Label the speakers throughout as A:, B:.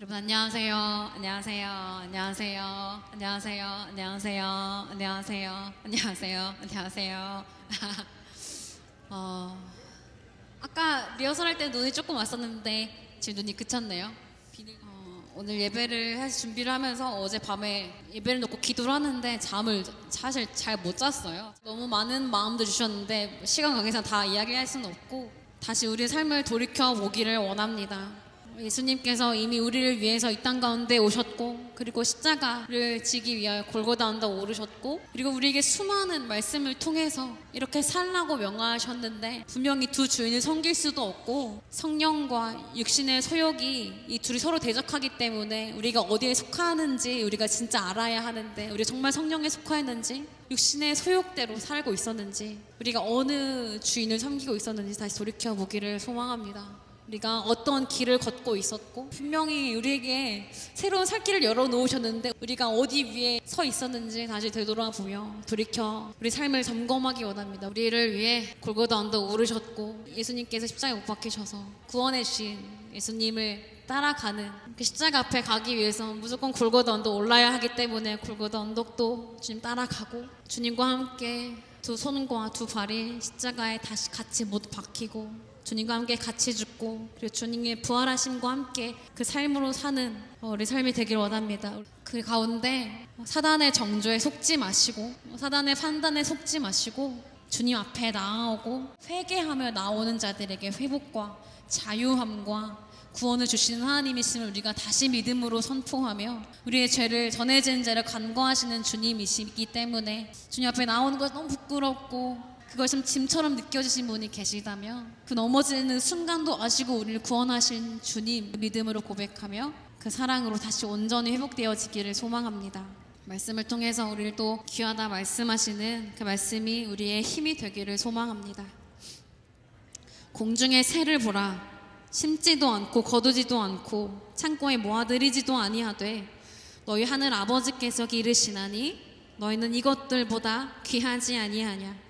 A: 여러분 안녕하세요. 안녕하세요. 안녕하세요. 안녕하세요. 안녕하세요. 안녕하세요. 안녕하세요. 안녕하세요. 어, 아까 리허설 할 때 눈이 조금 왔었는데 지금 눈이 그쳤네요. 어, 오늘 예배를 할 준비를 하면서 어제 밤에 예배를 놓고 기도를 하는데 잠을 사실 잘 못 잤어요. 너무 많은 마음도 주셨는데 시간 관계상 다 이야기할 수는 없고 다시 우리의 삶을 돌이켜 보기를 원합니다. 예수님께서 이미 우리를 위해서 이 땅 가운데 오셨고 그리고 십자가를 지기 위하여 골고다 언덕 오르셨고 그리고 우리에게 수많은 말씀을 통해서 이렇게 살라고 명하셨는데 분명히 두 주인을 섬길 수도 없고 성령과 육신의 소욕이 이 둘이 서로 대적하기 때문에 우리가 어디에 속하는지 우리가 진짜 알아야 하는데 우리 정말 성령에 속하였는지 육신의 소욕대로 살고 있었는지 우리가 어느 주인을 섬기고 있었는지 다시 돌이켜 보기를 소망합니다. 우리가 어떤 길을 걷고 있었고 분명히 우리에게 새로운 살 길을 열어 놓으셨는데 우리가 어디 위에 서 있었는지 다시 되돌아보며 돌이켜 우리 삶을 점검하기 원합니다. 우리를 위해 골고다 언덕 오르셨고 예수님께서 십자가에 못 박히셔서 구원해 주신 예수님을 따라가는 그 십자가 앞에 가기 위해서 무조건 골고다 언덕 올라야 하기 때문에 골고다 언덕도 주님 따라가고 주님과 함께 두 손과 두 발이 십자가에 다시 같이 모두 박히고 주님과 함께 같이 죽고 그리고 주님의 부활하심과 함께 그 삶으로 사는 어, 우리 삶이 되길 원합니다. 그 가운데 사단의 정조에 속지 마시고 사단의 판단에 속지 마시고 주님 앞에 나아오고 회개하며 나오는 자들에게 회복과 자유함과 구원을 주시는 하나님이심을 우리가 다시 믿음으로 선포하며 우리의 죄를 전해진 죄를 간과하시는 주님이시기 때문에 주님 앞에 나오는 것이 너무 부끄럽고 그것이 좀 짐처럼 느껴지신 분이 계시다면 그 넘어지는 순간도 아시고 우리를 구원하신 주님 믿음으로 고백하며 그 사랑으로 다시 온전히 회복되어지기를 소망합니다. 말씀을 통해서 우리를 또 귀하다 말씀하시는 그 말씀이 우리의 힘이 되기를 소망합니다. 공중의 새를 보라 심지도 않고 거두지도 않고 창고에 모아들이지도 아니하되 너희 하늘 아버지께서 기르시나니 너희는 이것들보다 귀하지 아니하냐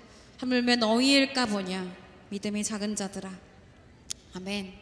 A: 하물며 너희일까 보냐 믿음이 작은 자들아 아멘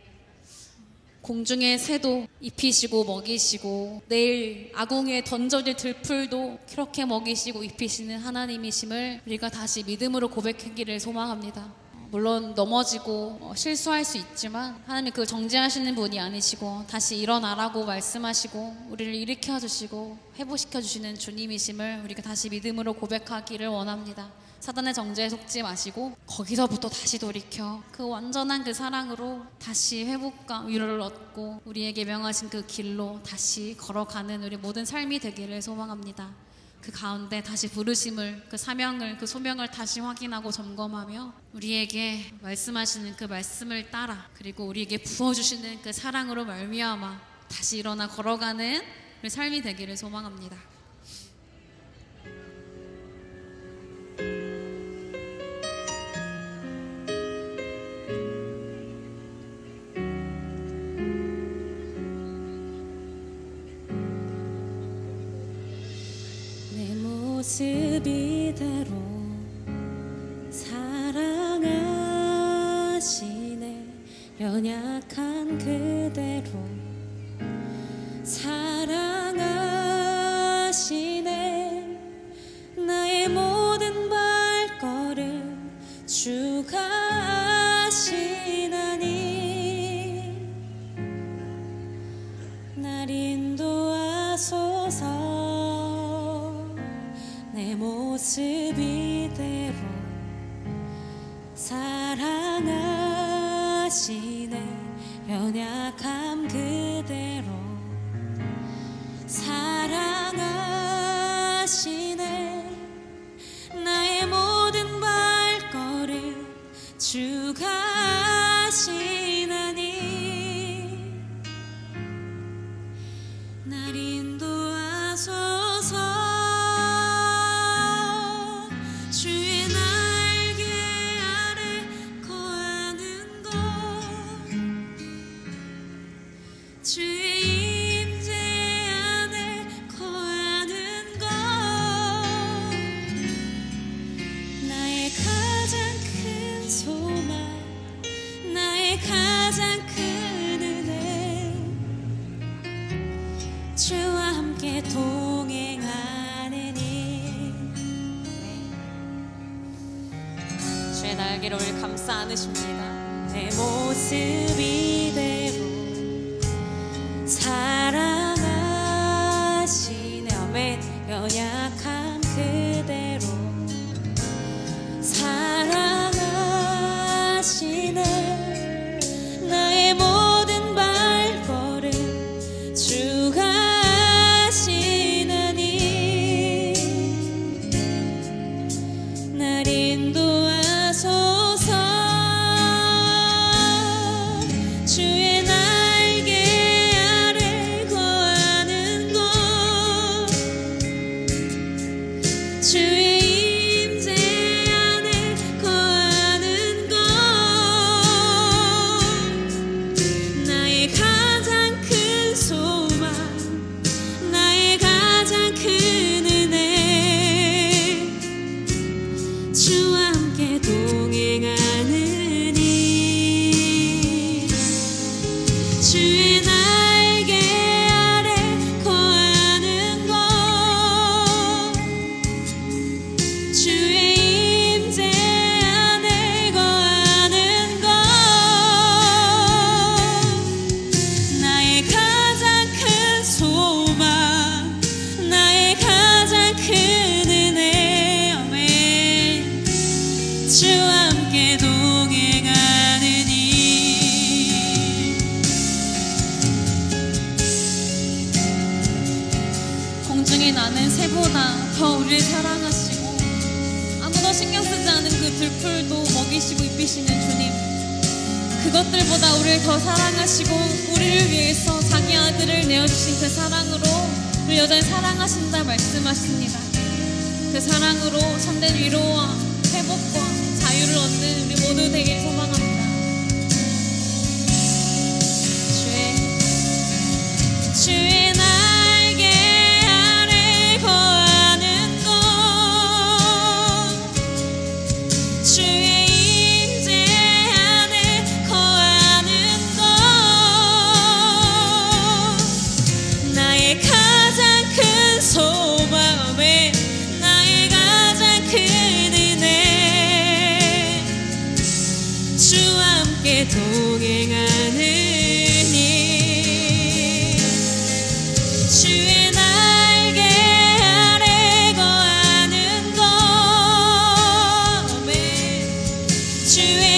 A: 공중의 새도 입히시고 먹이시고 내일 아궁이에 던져질 들풀도 그렇게 먹이시고 입히시는 하나님이심을 우리가 다시 믿음으로 고백하기를 소망합니다. 물론 넘어지고 어, 실수할 수 있지만 하나님 그 정죄하시는 분이 아니시고 다시 일어나라고 말씀하시고 우리를 일으켜 주시고 회복시켜 주시는 주님이심을 우리가 다시 믿음으로 고백하기를 원합니다. 사단의 정죄에 속지 마시고 거기서부터 다시 돌이켜 그 완전한 그 사랑으로 다시 회복과 위로를 얻고 우리에게 명하신 그 길로 다시 걸어가는 우리 모든 삶이 되기를 소망합니다. 그 가운데 다시 부르심을 그 사명을 그 소명을 다시 확인하고 점검하며 우리에게 말씀하시는 그 말씀을 따라 그리고 우리에게 부어 주시는 그 사랑으로 말미암아 다시 일어나 걸어가는 우리 삶이 되기를 소망합니다.
B: 연약한 그대로 사 날개를 우리 감싸 안으십니다. 내 모습 이대로 사랑하시네. 아멘. 연약
A: 내어주신 그 사랑으로 우리 여전히 사랑하신다 말씀하십니다. 그 사랑으로 참된 위로와 회복과 자유를 얻는 우리 모두 되길 소망합니다. 주의
B: 주의 주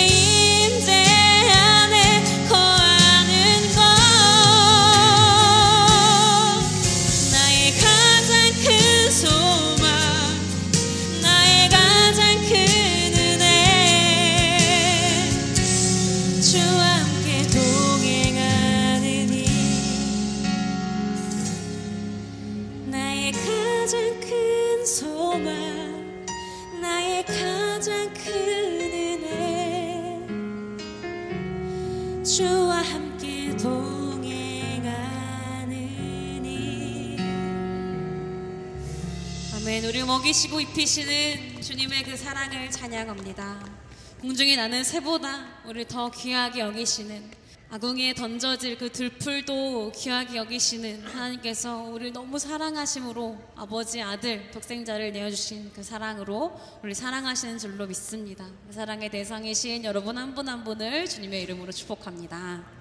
A: 우리 먹이시고 입히시는 주님의 그 사랑을 찬양합니다. 공중에 나는 새보다 우리 더 귀하게 여기시는 아궁이에 던져질 그 들풀도 귀하게 여기시는 하나님께서 우리를 너무 사랑하심으로 아버지 아들 독생자를 내어주신 그 사랑으로 우리 사랑하시는 줄로 믿습니다. 그 사랑의 대상이신 여러분 한 분한 분을 주님의 이름으로 축복합니다.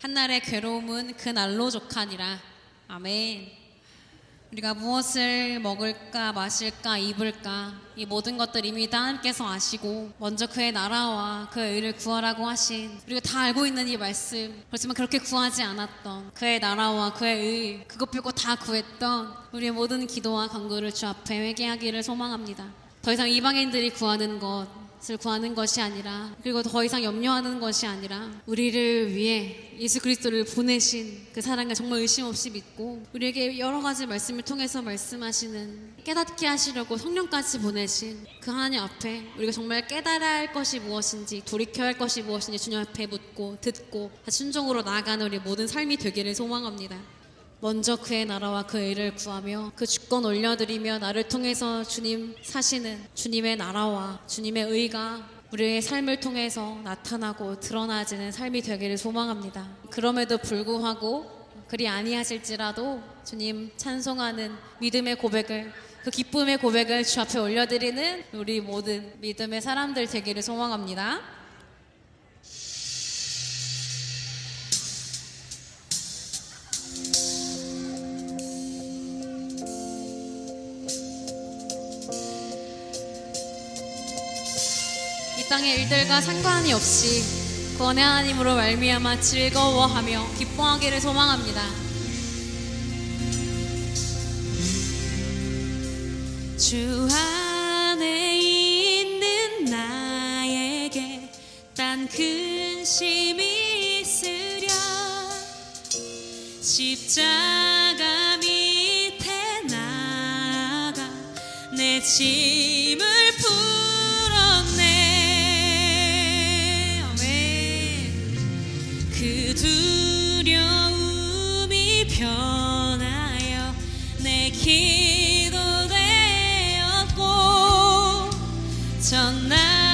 A: 한날의 괴로움은 그 날로 족하니라. 아멘. 우리가 무엇을 먹을까, 마실까, 입을까, 이 모든 것들 이미 다 하나님께서 아시고, 먼저 그의 나라와 그의 의를 구하라고 하신, 우리가 다 알고 있는 이 말씀, 그렇지만 그렇게 구하지 않았던 그의 나라와 그의 의, 그것 빼고 다 구했던 우리의 모든 기도와 간구를 주 앞에 회개하기를 소망합니다. 더 이상 이방인들이 구하는 것 을 구하는 것이 아니라 그리고 더 이상 염려하는 것이 아니라 우리를 위해 예수 그리스도를 보내신 그 사랑을 정말 의심 없이 믿고 우리에게 여러 가지 말씀을 통해서 말씀하시는 깨닫게 하시려고 성령까지 보내신 그 하나님 앞에 우리가 정말 깨달아야 할 것이 무엇인지 돌이켜야 할 것이 무엇인지 주님 앞에 묻고 듣고 순종으로 나아가는 우리 모든 삶이 되기를 소망합니다. 먼저 그의 나라와 그 의를 구하며 그 주권 올려드리며 나를 통해서 주님 사시는 주님의 나라와 주님의 의가 우리의 삶을 통해서 나타나고 드러나지는 삶이 되기를 소망합니다. 그럼에도 불구하고 그리 아니하실지라도 주님 찬송하는 믿음의 고백을 그 기쁨의 고백을 주 앞에 올려드리는 우리 모든 믿음의 사람들 되기를 소망합니다. 땅의 일들과 상관이 없이 구원의 하나님으로 말미암아 즐거워하며 기뻐하기를 소망합니다.
B: 주 안에 있는 나에게 딴 근심이 있으랴 십자가 밑에 나가 내짐 전날의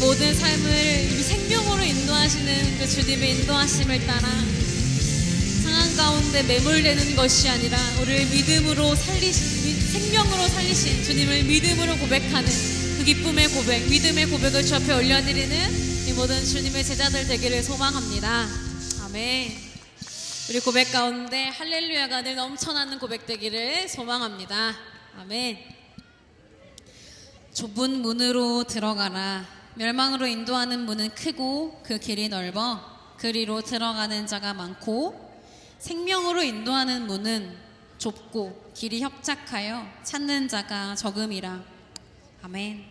A: 모든 삶을 생명으로 인도하시는 그 주님의 인도하심을 따라 상한 가운데 매몰되는 것이 아니라 우리를 믿음으로 살리신 미- 생명으로 살리신 주님을 믿음으로 고백하는 그 기쁨의 고백, 믿음의 고백을 주 앞에 올려드리는 이 모든 주님의 제자들 되기를 소망합니다. 아멘. 우리 고백 가운데 할렐루야가 늘 넘쳐나는 고백 되기를 소망합니다. 아멘. 좁은 문으로 들어가라. 멸망으로 인도하는 문은 크고 그 길이 넓어 그리로 들어가는 자가 많고 생명으로 인도하는 문은 좁고 길이 협착하여 찾는 자가 적음이라. 아멘.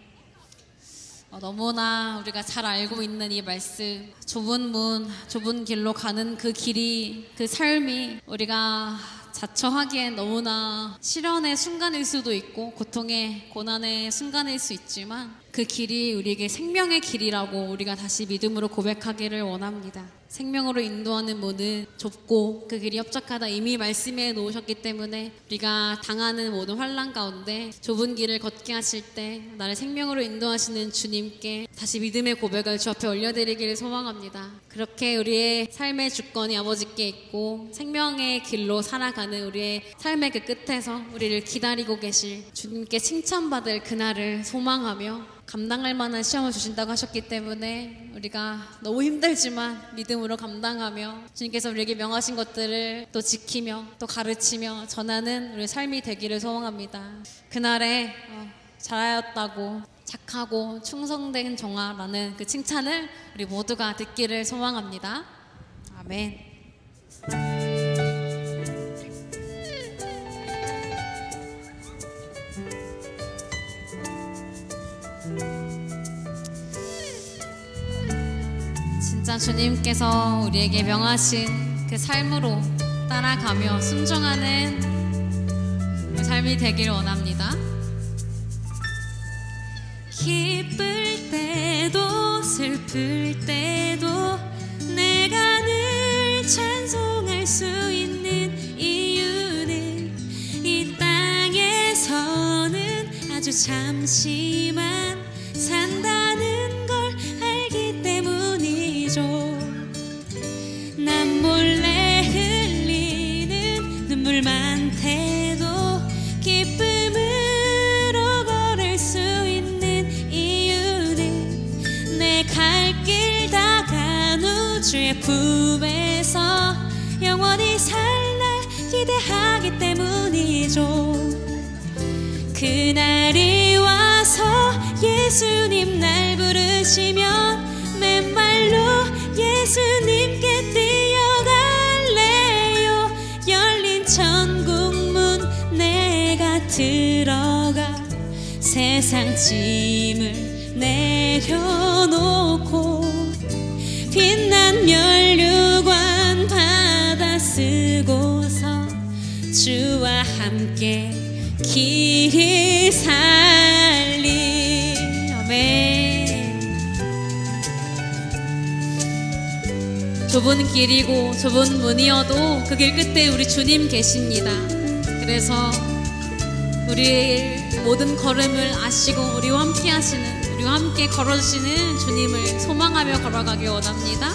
A: 어, 너무나 우리가 잘 알고 있는 이 말씀 좁은 문 좁은 길로 가는 그 길이 그 삶이 우리가 자처하기엔 너무나 시련의 순간일 수도 있고 고통의 고난의 순간일 수 있지만 그 길이 우리에게 생명의 길이라고 우리가 다시 믿음으로 고백하기를 원합니다. 생명으로 인도하는 문은 좁고 그 길이 협착하다 이미 말씀해 놓으셨기 때문에 우리가 당하는 모든 환란 가운데 좁은 길을 걷게 하실 때 나를 생명으로 인도하시는 주님께 다시 믿음의 고백을 주 앞에 올려드리기를 소망합니다. 그렇게 우리의 삶의 주권이 아버지께 있고 생명의 길로 살아가 는 우리의 삶의 그 끝에서 우리를 기다리고 계실 주님께 칭찬받을 그날을 소망하며 감당할 만한 시험을 주신다고 하셨기 때문에 우리가 너무 힘들지만 믿음으로 감당하며 주님께서 우리에게 명하신 것들을 또 지키며 또 가르치며 전하는 우리 삶이 되기를 소망합니다. 그날에 어, 잘하였다고 착하고 충성된 종아라는 그 칭찬을 우리 모두가 듣기를 소망합니다. 아멘. 주님께서 우리에게 명하신 그 삶으로 따라가며 순종하는 그 삶이 되길 원합니다.
B: 기쁠 때도 슬플 때도 내가 늘 찬송할 수 있는 이유는 이 땅에서는 아주 잠시만 주의 품에서 영원히 살 날 기대하기 때문이죠. 그날이 와서 예수님 날 부르시면 맨발로 예수님께 뛰어갈래요 열린 천국문 내가 들어가 세상 짐을 내려놓고 빛난 면류관 받아 쓰고서 주와 함께 길 살리 아멘
A: 좁은 길이고 좁은 문이어도 그 길 끝에 우리 주님 계십니다. 그래서 우리의 모든 걸음을 아시고 우리와 함께 하시는 우리와 함께 걸어주시는 주님을 소망하며 걸어가기 원합니다.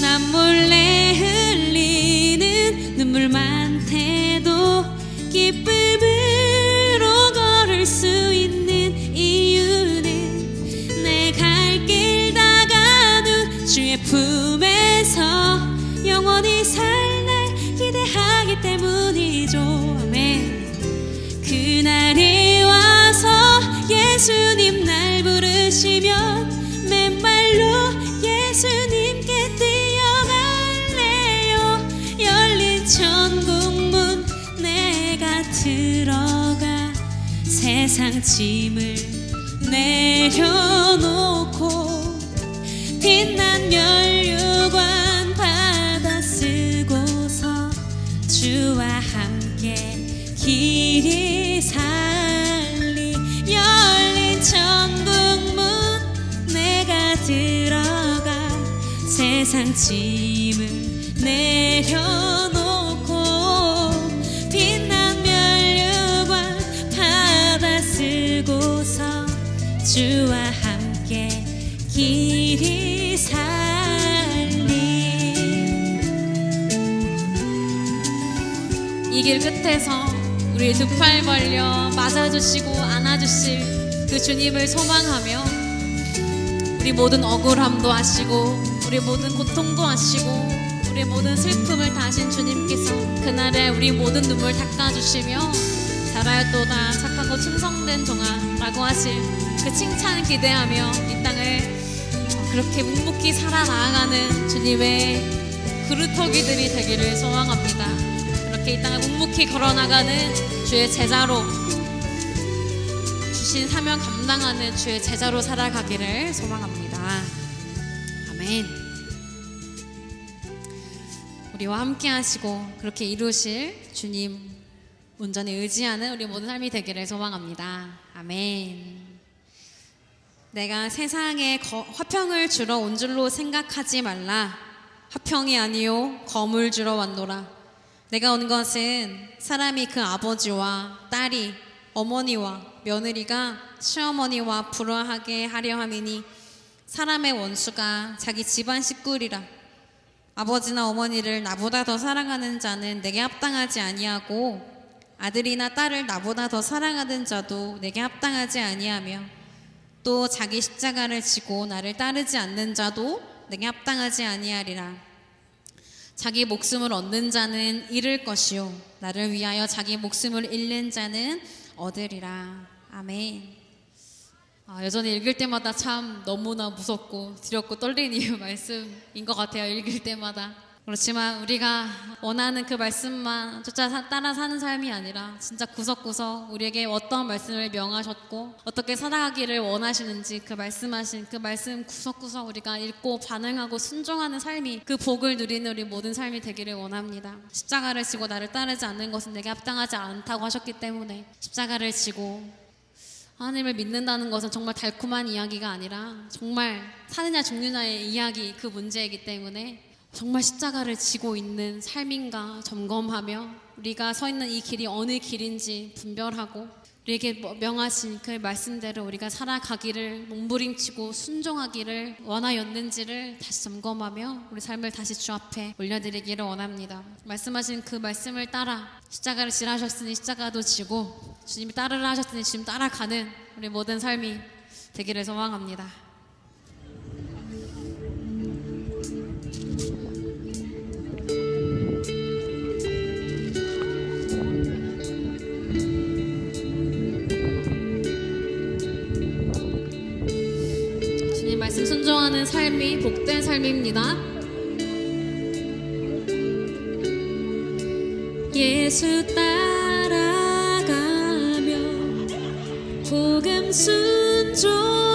B: 난 몰래 흘리는 눈물 많대도 기쁨 예수님 날 부르시면 맨발로 예수님께 뛰어갈래요. 열린 천국문 내가 들어가 세상 짐을 내려놓고 빛난 짐을 내려놓고 빛난 면류관 받아 쓰고서 주와 함께 길이 살리.
A: 이 길 끝에서 우리 두 팔 벌려 맞아주시고 안아주실 그 주님을 소망하며 우리 모든 억울함도 아시고 우리 모든 고통도 아시고 우리 모든 슬픔을 다신 주님께서 그날에 우리 모든 눈물 닦아주시며 잘하였도다 착하고 충성된 종아라고 하실 그 칭찬 기대하며 이 땅을 그렇게 묵묵히 살아나가는 주님의 그루터기들이 되기를 소망합니다. 그렇게 이 땅을 묵묵히 걸어나가는 주의 제자로 주신 사명 감당하는 주의 제자로 살아가기를 소망합니다. 아멘. 우리와 함께 하시고 그렇게 이루실 주님 온전히 의지하는 우리 모든 삶이 되기를 소망합니다. 아멘. 내가 세상에 거- 화평을 주러 온 줄로 생각하지 말라. 화평이 아니요 검을 주러 왔노라. 내가 온 것은 사람이 그 아버지와 딸이 어머니와 며느리가 시어머니와 불화하게 하려 함이니 사람의 원수가 자기 집안 식구리라. 아버지나 어머니를 나보다 더 사랑하는 자는 내게 합당하지 아니하고 아들이나 딸을 나보다 더 사랑하는 자도 내게 합당하지 아니하며 또 자기 십자가를 지고 나를 따르지 않는 자도 내게 합당하지 아니하리라. 자기 목숨을 얻는 자는 잃을 것이요 나를 위하여 자기 목숨을 잃는 자는 얻으리라. 아멘. 아, 여전히 읽을 때마다 참 너무나 무섭고 두렵고 떨리는 말씀인 것 같아요. 읽을 때마다. 그렇지만 우리가 원하는 그 말씀만 쫓아 사- 따라 사는 삶이 아니라 진짜 구석구석 우리에게 어떤 말씀을 명하셨고 어떻게 살아가기를 원하시는지 그 말씀하신 그 말씀 구석구석 우리가 읽고 반응하고 순종하는 삶이 그 복을 누리는 우리 모든 삶이 되기를 원합니다. 십자가를 지고 나를 따르지 않는 것은 내게 합당하지 않다고 하셨기 때문에 십자가를 지고 하나님을 믿는다는 것은 정말 달콤한 이야기가 아니라 정말 사느냐 죽느냐의 이야기 그 문제이기 때문에 정말 십자가를 지고 있는 삶인가 점검하며 우리가 서 있는 이 길이 어느 길인지 분별하고 우리에게 뭐 명하신 그 말씀대로 우리가 살아가기를 몸부림치고 순종하기를 원하였는지를 다시 점검하며 우리 삶을 다시 주 앞에 올려드리기를 원합니다. 말씀하신 그 말씀을 따라 십자가를 지라셨으니 십자가도 지고 주님이 따르라 하셨으니 지금 따라가는 우리 모든 삶이 되기를 소망합니다. 순종하는 삶이 복된 삶입니다.
B: 예수 따라가며 복음 순종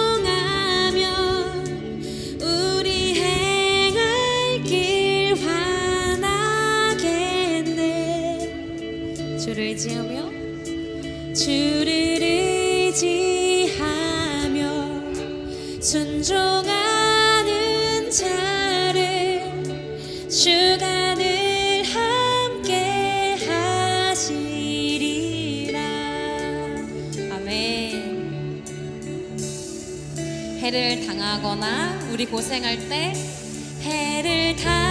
A: 하거나 우리 고생할 때
B: 해를 당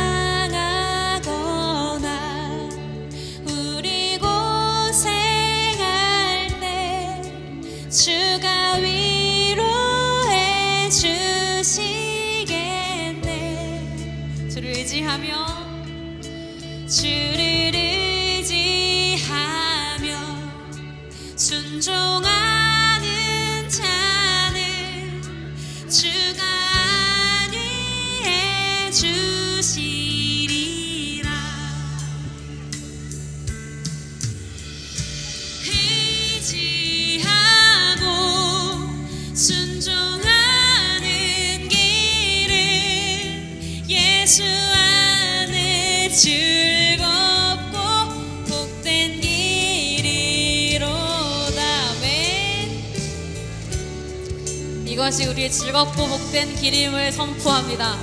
B: 즐겁고 복된
A: 길임을 선포합니다.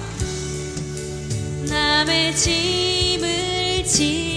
B: 남의 짐을 지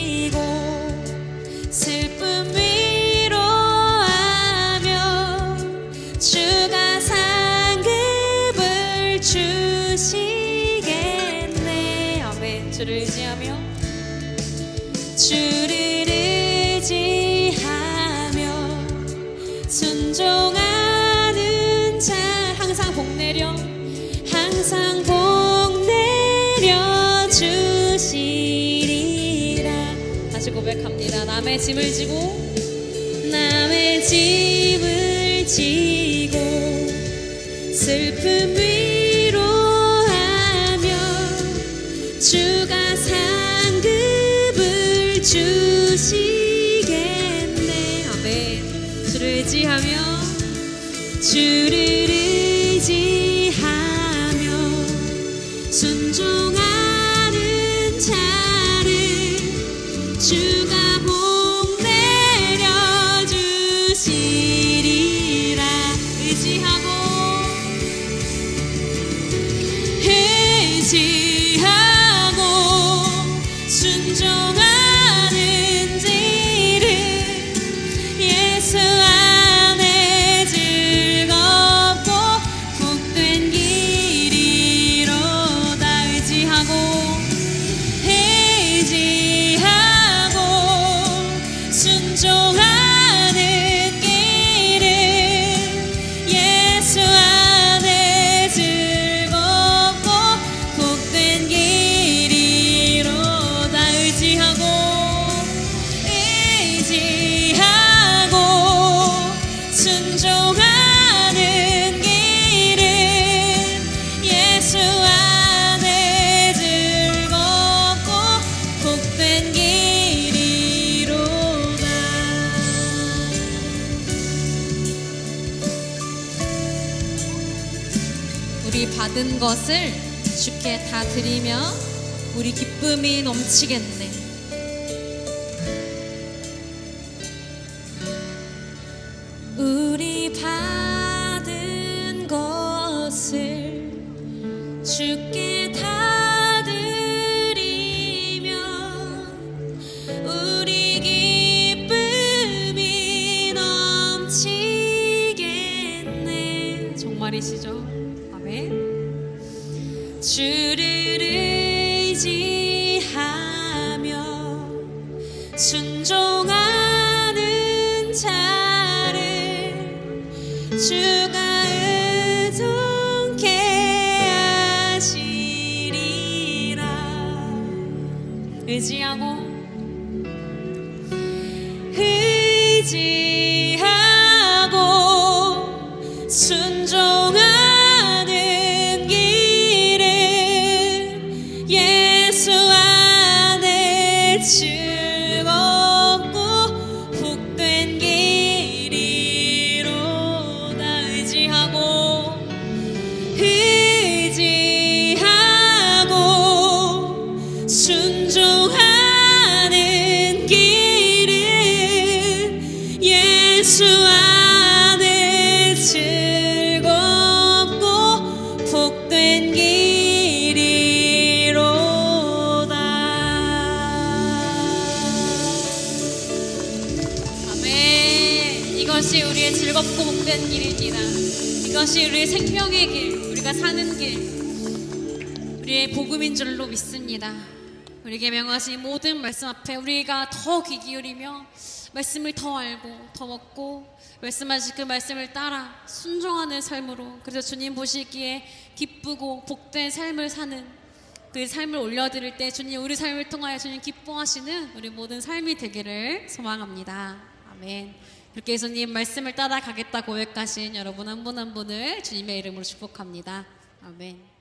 B: 고백합니다. 남의 짐을 지고 남의 짐을 지고 슬픔 위로하며 주가 상급을 주시겠네. 아멘. 주를 의지하며 주를 의지 의지
A: 우리 받은 것을 주께 다 드리며 우리 기쁨이 넘치겠네. 모든 말씀 앞에 우리가 더 귀 기울이며 말씀을 더 알고 더 먹고 말씀하신 그 말씀을 따라 순종하는 삶으로 그래서 주님 보시기에 기쁘고 복된 삶을 사는 그 삶을 올려드릴 때 주님 우리 삶을 통하여 주님 기뻐하시는 우리 모든 삶이 되기를 소망합니다. 아멘. 그렇게 예수님 말씀을 따라가겠다 고백하신 여러분 한 분한 분을 주님의 이름으로 축복합니다. 아멘.